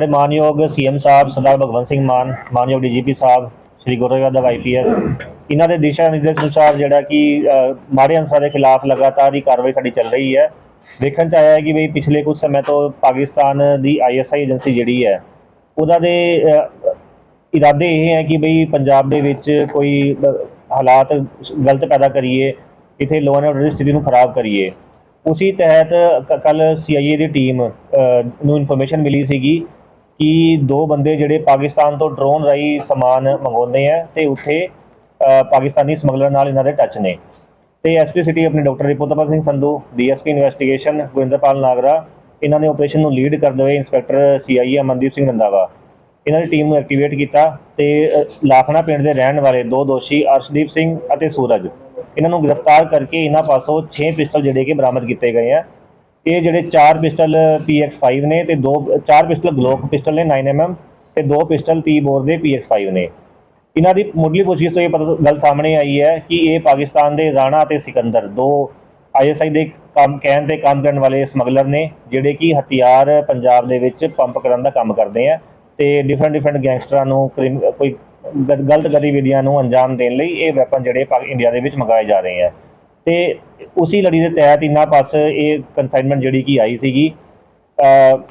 ਸਾਡੇ ਮਾਨਯੋਗ ਸੀਐਮ ਸਾਹਿਬ ਸਰਦਾਰ ਭਗਵੰਤ ਸਿੰਘ ਮਾਨ, ਮਾਨਯੋਗ ਡੀਜੀਪੀ ਸਾਹਿਬ, ਸ਼੍ਰੀ ਗੁਰੂ ਯਾਦਵ ਆਈਪੀਐਸ ਇਹਨਾਂ ਦੇ ਦਿਸ਼ਾ ਨਿਰਦੇਸ਼ ਅਨੁਸਾਰ ਜਿਹੜਾ ਕਿ ਮਾੜੇ ਅੰਸਰਾਂ ਦੇ ਖਿਲਾਫ ਲਗਾਤਾਰ ਹੀ ਕਾਰਵਾਈ ਸਾਡੀ ਚੱਲ ਰਹੀ ਹੈ। ਦੇਖਣ ਚ ਆਇਆ ਹੈ ਕਿ ਬਈ ਪਿਛਲੇ ਕੁਝ ਸਮੇਂ ਤੋਂ ਪਾਕਿਸਤਾਨ ਦੀ ਆਈਐਸਆਈ ਏਜੰਸੀ ਜਿਹੜੀ ਹੈ, ਉਹਦਾ ਦੇ ਇਰਾਦੇ ਇਹ ਹੈ ਕਿ ਬਈ ਪੰਜਾਬ ਦੇ ਵਿੱਚ ਕੋਈ ਹਾਲਾਤ ਗਲਤ ਪੈਦਾ ਕਰੀਏ, ਇਥੇ ਲੋਅ ਐਂਡ ਆਰਡਰ ਦੀ ਸਥਿਤੀ ਨੂੰ ਖਰਾਬ ਕਰੀਏ। ਉਸੇ ਤਹਿਤ ਕੱਲ ਸੀਆਈਏ ਦੀ ਟੀਮ ਨੂੰ ਇਨਫੋਰਮੇਸ਼ਨ ਮਿਲੀ ਸੀਗੀ ਕਿ ਦੋ ਬੰਦੇ ਜਿਹੜੇ ਪਾਕਿਸਤਾਨ ਤੋਂ ਡਰੋਨ ਰਾਹੀਂ ਸਮਾਨ ਮੰਗਵਾਉਂਦੇ ਆ ਤੇ ਉੱਥੇ ਪਾਕਿਸਤਾਨੀ ਸਮਗਲਰ ਨਾਲ ਇਹਨਾਂ ਦੇ ਟੱਚ ਨੇ। ਤੇ ਐਸਪੀ ਸਿਟੀ ਆਪਣੇ doctor Ripotpal Singh Sandhu DSP investigation Gurinderpal Nagra, ਇਹਨਾਂ ਨੇ ਆਪਰੇਸ਼ਨ ਨੂੰ ਲੀਡ ਕਰਦੇ ਹੋਏ ਇੰਸਪੈਕਟਰ ਸੀਆਈਏ ਅਮਨਦੀਪ ਸਿੰਘ ਰੰਧਾਵਾ, ਇਹਨਾਂ ਦੀ ਟੀਮ ਨੂੰ ਐਕਟੀਵੇਟ ਕੀਤਾ ਤੇ ਲਾਖਣਾ ਪਿੰਡ ਦੇ ਰਹਿਣ ਵਾਲੇ ਦੋ ਦੋਸ਼ੀ ਅਰਸ਼ਦੀਪ ਸਿੰਘ ਅਤੇ ਸੂਰਜ, ਇਹਨਾਂ ਨੂੰ ਗ੍ਰਿਫਤਾਰ ਕਰਕੇ ਇਹਨਾਂ ਪਾਸੋਂ 6 ਪਿਸਟਲ ਜਿਹੜੇ ਕਿ ਬਰਾਮਦ ਕੀਤੇ ਗਏ ਆ। ਇਹ ਜਿਹੜੇ 4 ਪਿਸਟਲ PX5 ਨੇ ਤੇ ਦੋ 4 ਪਿਸਟਲ ਗਲੋਕ ਪਿਸਟਲ ਨੇ 9mm ਤੇ ਦੋ ਪਿਸਟਲ 30 ਬੋਰ ਦੇ PX5 ਨੇ। ਇਹਨਾਂ ਦੀ ਮੁੱਢਲੀ ਪੁੱਛਗਿੱਛ ਤੋਂ ਇਹ ਪਤਾ ਗੱਲ ਸਾਹਮਣੇ ਆਈ ਹੈ ਕਿ ਇਹ ਪਾਕਿਸਤਾਨ ਦੇ ਰਾਣਾ ਤੇ ਸਿਕੰਦਰ, ਦੋ ਆਈਐਸਆਈ ਦੇ ਕੰਮ, ਕਹਿਣ ਤੇ ਕੰਮ ਕਰਨ ਵਾਲੇ ਸਮਗਲਰ ਨੇ, ਜਿਹੜੇ ਕਿ ਹਥਿਆਰ ਪੰਜਾਬ ਦੇ ਵਿੱਚ ਪੰਪ ਕਰਨ ਦਾ ਕੰਮ ਕਰਦੇ ਆ ਤੇ ਡਿਫਰੈਂਟ ਡਿਫਰੈਂਟ ਗੈਂਗਸਟਰਾਂ ਨੂੰ ਕ੍ਰਿਮ- ਕੋਈ ਗਲਤ ਗਤੀਵਿਧੀਆਂ ਨੂੰ ਅੰਜਾਮ ਦੇਣ ਲਈ ਇਹ ਵੈਪਨ ਜਿਹੜੇ ਪਾ- ਇੰਡੀਆ ਦੇ ਵਿੱਚ ਮੰਗਾਏ ਜਾ ਰਹੇ ਆ। ਤੇ ਉਸੇ ਲੜੀ ਦੇ ਤਹਿਤ ਇਹਨਾਂ ਪਾਸ ਇਹ ਕਨਸਾਈਨਮੈਂਟ ਜਿਹੜੀ ਕਿ ਆਈ ਸੀਗੀ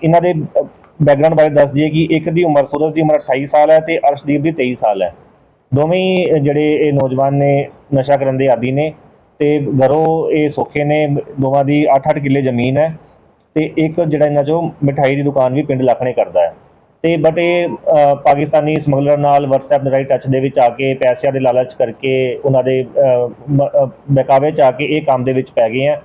ਇਹਨਾਂ ਦੇ ਬੈਕਗ੍ਰਾਉਂਡ ਬਾਰੇ ਦੱਸ ਦਈਏ ਕਿ ਇੱਕ ਦੀ ਉਮਰ ਸੂਰਜ ਦੀ ਉਮਰ 28 ਸਾਲ ਹੈ ਤੇ ਅਰਸ਼ਦੀਪ ਦੀ 23 ਸਾਲ ਹੈ। ਦੋਵੇਂ ਜਿਹੜੇ ਇਹ ਨੌਜਵਾਨ ਨੇ, ਨਸ਼ਾ ਕਰਨ ਦੇ ਆਦੀ ਨੇ ਤੇ ਘਰੋਂ ਇਹ ਸੌਖੇ ਨੇ, ਦੋਵਾਂ ਦੀ 8-8 ਕਿੱਲੇ ਜ਼ਮੀਨ ਹੈ ਤੇ ਇੱਕ ਜਿਹੜਾ ਇਹਨਾਂ ਚੋਂ ਮਿਠਾਈ ਦੀ ਦੁਕਾਨ ਵੀ ਪਿੰਡ ਲੱਖਣੇ ਕਰਦਾ ਹੈ। ਤੇ ਬਟ ਇਹ ਪਾਕਿਸਤਾਨੀ ਸਮਗਲਰ ਨਾਲ WhatsApp ਦੇ ਰਾਹੀਂ ਟੱਚ ਦੇ ਵਿੱਚ ਆ ਕੇ ਪੈਸਿਆਂ ਦੇ ਲਾਲਚ ਕਰਕੇ ਉਹਨਾਂ ਦੇ ਬਹਿਕਾਵੇ ਚ ਆ ਕੇ ਇਹ ਕੰਮ ਦੇ ਵਿੱਚ ਪੈ ਗਏ ਆ।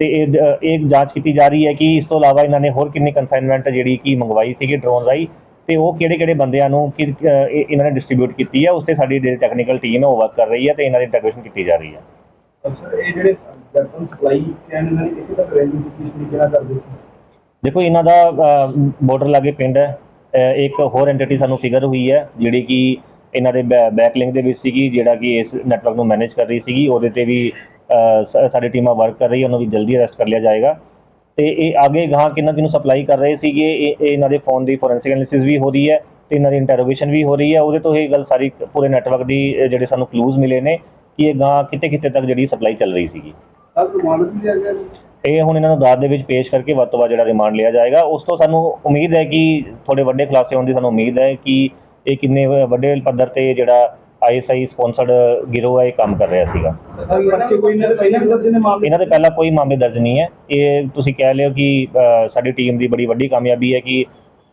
ਤੇ ਇਹ ਇਹ ਜਾਂਚ ਕੀਤੀ ਜਾ ਰਹੀ ਹੈ ਕਿ ਇਸ ਤੋਂ ਇਲਾਵਾ ਇਹਨਾਂ ਨੇ ਹੋਰ ਕਿੰਨੀ ਕਨਸਾਈਨਮੈਂਟ ਜਿਹੜੀ ਕੀ ਮੰਗਵਾਈ ਸੀਗੀ ਡਰੋਨ ਰਾਹੀਂ ਤੇ ਉਹ ਕਿਹੜੇ ਕਿਹੜੇ ਬੰਦਿਆਂ ਨੂੰ ਕਿ ਇਹਨਾਂ ਨੇ ਡਿਸਟ੍ਰੀਬਿਊਟ ਕੀਤੀ ਹੈ ਉਸ ਤੇ ਸਾਡੀ ਜਿਹੜੀ ਟੈਕਨੀਕਲ ਟੀਮ ਹੈ ਉਹ ਵਰਕ ਕਰ ਰਹੀ ਹੈ ਤੇ ਇਹਨਾਂ ਦੀ ਇੰਟੈਗ੍ਰੇਸ਼ਨ ਕੀਤੀ ਜਾ ਰਹੀ ਹੈ। ਸਰ ਇਹ ਜਿਹੜੇ ਵੈਪਨ ਸਪਲਾਈ ਇਹਨਾਂ ਨੇ ਕਿੱਥੇ ਤੱਕ ਰੈਂਜ ਸੀ ਕਿਸ ਤਰੀਕੇ ਨਾਲ ਕਰਦੇ ਸੀ? ਦੇਖੋ ਇਹਨਾਂ ਦਾ ਬਾਰਡਰ ਲਾਗੇ ਪਿੰਡ ਹੈ। ਇੱਕ ਹੋਰ ਐਂਟੀਟੀ ਸਾਨੂੰ ਫਿਗਰ ਹੋਈ ਹੈ, ਜਿਹੜੀ ਕਿ ਇਹਨਾਂ ਦੇ ਬੈਕ ਲਿੰਕ ਦੇ ਵਿੱਚ ਸੀਗੀ, ਜਿਹੜਾ ਕਿ ਇਸ ਨੈਟਵਰਕ ਨੂੰ ਮੈਨੇਜ ਕਰ ਰਹੀ ਸੀਗੀ, ਉਹਦੇ ਤੇ ਵੀ ਸ- ਸਾਡੀ ਟੀਮਾਂ ਵਰਕ ਕਰ ਰਹੀ ਹੈ ਉਹਨੂੰ ਵੀ ਜਲਦੀ ਅਰੈਸਟ ਕਰ ਲਿਆ ਜਾਏਗਾ। ਤੇ ਇਹ ਅੱਗੇ ਗਾਂ ਕਿਹਨਾਂ ਕਿਹਨੂੰ ਸਪਲਾਈ ਕਰ ਰਹੇ ਸੀਗੇ, ਇਹ ਇਹਨਾਂ ਦੇ ਫੋਨ ਦੀ ਫੋਰੈਂਸਿਕ ਐਨਾਲਿਸਿਸ ਵੀ ਹੋ ਰਹੀ ਹੈ, ਤੇ ਇਹਨਾਂ ਦੀ ਇੰਟਰੋਗੇਸ਼ਨ ਵੀ ਹੋ ਰਹੀ ਹੈ, ਉਹਦੇ ਤੋਂ ਇਹ ਗੱਲ ਸਾਰੀ ਪੂਰੇ ਨੈਟਵਰਕ ਦੀ ਜਿਹੜੇ ਸਾਨੂੰ ਕਲੂਜ਼ ਮਿਲੇ ਨੇ, ਕਿ ਇਹ ਗਾਂ ਕਿਤੇ ਕਿਤੇ ਤੱਕ ਜਿਹੜੀ ਸਪਲਾਈ ਚੱਲ ਰਹੀ ਸੀਗੀ। ਇਹ ਹੁਣ ਇਹਨਾਂ ਨੂੰ ਅਦਾਲਤ ਦੇ ਵਿੱਚ ਪੇਸ਼ ਕਰਕੇ ਵੱਧ ਤੋਂ ਵੱਧ ਜਿਹੜਾ ਰਿਮਾਂਡ ਲਿਆ ਜਾਏਗਾ। ਉਸ ਤੋਂ ਸਾਨੂੰ ਉਮੀਦ ਹੈ ਕਿ ਥੋੜੇ ਵੱਡੇ ਖੁਲਾਸੇ ਹੋਣ ਦੀ ਸਾਨੂੰ ਉਮੀਦ ਹੈ ਕਿ ਇਹ ਕਿੰਨੇ ਵੱਡੇ ਪੱਧਰ ਤੇ ਜਿਹੜਾ ਆਈਐਸਆਈ ਸਪਾਂਸਰਡ ਗਿਰੋਹ ਹੈ ਇਹ ਕੰਮ ਕਰ ਰਿਹਾ ਸੀਗਾ। ਇਹਨਾਂ ਦੇ ਪਹਿਲਾਂ ਕੋਈ ਮਾਮਲੇ ਦਰਜ ਨਹੀਂ ਹੈ। ਇਹ ਤੁਸੀਂ ਕਹਿ ਲਿਓ ਕਿ ਸਾਡੀ ਟੀਮ ਦੀ ਬੜੀ ਵੱਡੀ ਕਾਮਯਾਬੀ ਹੈ ਕਿ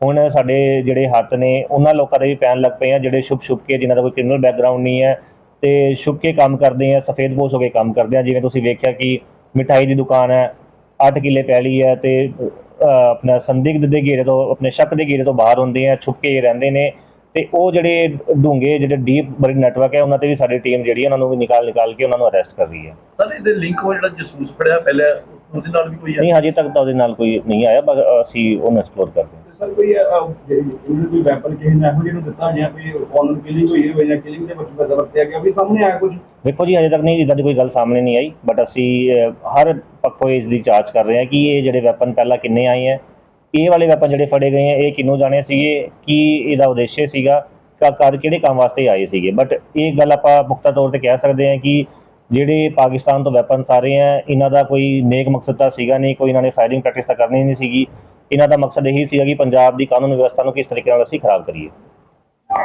ਹੁਣ ਸਾਡੇ ਜਿਹੜੇ ਹੱਥ ਨੇ, ਉਹਨਾਂ ਲੋਕਾਂ ਦੇ ਵੀ ਪੈਣ ਲੱਗ ਪਏ ਆ, ਜਿਹੜੇ ਛੁਪ ਛੁਪ ਕੇ, ਜਿਨ੍ਹਾਂ ਦਾ ਕੋਈ ਕ੍ਰਿਮੀਨਲ ਬੈਕਗ੍ਰਾਉਂਡ ਨਹੀਂ ਹੈ, ਤੇ ਛੁਪ ਕੇ ਕੰਮ ਕਰਦੇ ਆ ਸਫੇਦਪੋਸ਼ ਹੋ ਕੇ ਕੰਮ ਕਰਦੇ ਆ। ਜਿਵੇਂ ਤੁਸੀਂ ਵੇਖਿਆ ਕਿ ਮਿਠਾਈ ਦੀ ਦੁਕਾਨ ਹੈ 8 ਕਿੱਲੇ ਪੈਲੀ ਹੈ ਤੇ ਆਪਣਾ ਸੰਦਿਗਧ ਦੇ ਘੇਰੇ ਤੋਂ ਆਪਣੇ ਸ਼ੱਕ ਦੇ ਘੇਰੇ ਤੋਂ ਬਾਹਰ ਹੁੰਦੇ ਆ ਛੁਪ ਕੇ ਰਹਿੰਦੇ ਨੇ ਤੇ ਉਹ ਜਿਹੜੇ ਡੂੰਘੇ ਜਿਹੜੇ ਡੀਪ ਬੜੀ ਨੈਟਵਰਕ ਹੈ ਉਹਨਾਂ ਤੇ ਵੀ ਸਾਡੀ ਟੀਮ ਜਿਹੜੀ ਉਹਨਾਂ ਨੂੰ ਵੀ ਨਿਕਾਲ ਨਿਕਾਲ ਕੇ ਉਹਨਾਂ ਨੂੰ ਅਰੈਸਟ ਕਰ ਰਹੀ ਹੈ। ਸਰ ਇਹਦੇ ਲਿੰਕ ਉਹ ਜਿਹੜਾ ਜਸੂਸ ਫੜਿਆ ਪਹਿਲੇ ਉਹਦੇ ਨਾਲ ਵੀ ਕੋਈ ਨਹੀਂ ਹਜੇ ਤੱਕ ਤਾਂ ਉਹਦੇ ਨਾਲ ਕੋਈ ਨਹੀਂ ਆਇਆ ਪਰ ਅਸੀਂ ਉਹਨੂੰ ਐਕਸਪਲੋਰ ਕਰਦੇ ਹਾਂ। ਸਰ, ਕੋਈ ਜਿਹੜੀ ਕੋਈ ਵੈਪਨ ਕਿਸੇ ਨੇ ਇਹੋ ਜਿਹੇ ਨੂੰ ਦਿੱਤਾ ਜਾਂ ਕੋਈ ਆਨਰ ਕਿਲਿੰਗ ਹੋਈ ਹੋਵੇ ਜਾਂ ਕਿਲਿੰਗ ਦੇ ਵਿੱਚ ਵਰਤਿਆ ਗਿਆ, ਵੀ ਸਾਹਮਣੇ ਆਇਆ ਕੁਝ ਦੇਖੋ ਜੀ ਹਜੇ ਤੱਕ ਨਹੀਂ ਇਦਾਂ ਦੀ ਕੋਈ ਗੱਲ ਸਾਹਮਣੇ ਨਹੀਂ ਆਈ ਬਟ ਅਸੀਂ ਹਰ ਪੱਖੋਂ ਇਸ ਦੀ ਜਾਂਚ ਕਰ ਰਹੇ ਹਾਂ ਕਿ ਇਹ ਜਿਹੜੇ ਵੈਪਨ ਪਹਿਲਾਂ ਕਿੰਨੇ ਆਏ ਹੈ, ਇਹ ਵਾਲੇ ਵੈਪਨ ਜਿਹੜੇ ਫੜੇ ਗਏ ਹੈ, ਇਹ ਕਿੰਨੂੰ ਜਾਣੇ ਸੀਗੇ, ਕੀ ਇਹਦਾ ਉਦੇਸ਼ ਸੀਗਾ, ਕਾ ਕਰ ਕਿਹੜੇ ਕੰਮ ਵਾਸਤੇ ਆਏ ਸੀਗੇ। ਬਟ ਇਹ ਗੱਲ ਆਪਾਂ ਪੁਖਤਾ ਤੌਰ ਤੇ ਕਹਿ ਸਕਦੇ ਹਾਂ ਕਿ ਜਿਹੜੇ ਪਾਕਿਸਤਾਨ ਤੋਂ ਵੈਪਨਸ ਆ ਰਹੇ ਹੈ, ਇਹਨਾਂ ਦਾ ਕੋਈ ਨੇਕ ਮਕਸਦ ਤਾਂ ਸੀਗਾ ਨਹੀਂ, ਕੋਈ ਇਹਨਾਂ ਨੇ ਫਾਇਰਿੰਗ ਪ੍ਰੈਕਟਿਸ ਤਾਂ ਕਰਨੀ ਨਹੀਂ ਸੀਗੀ। ਇਹਨਾਂ ਦਾ ਮਕਸਦ ਇਹੀ ਸੀਗਾ ਕਿ ਪੰਜਾਬ ਦੀ ਕਾਨੂੰਨ ਵਿਵਸਥਾ ਨੂੰ ਕਿਸ ਤਰੀਕੇ ਨਾਲ ਅਸੀਂ ਖਰਾਬ ਕਰੀਏ।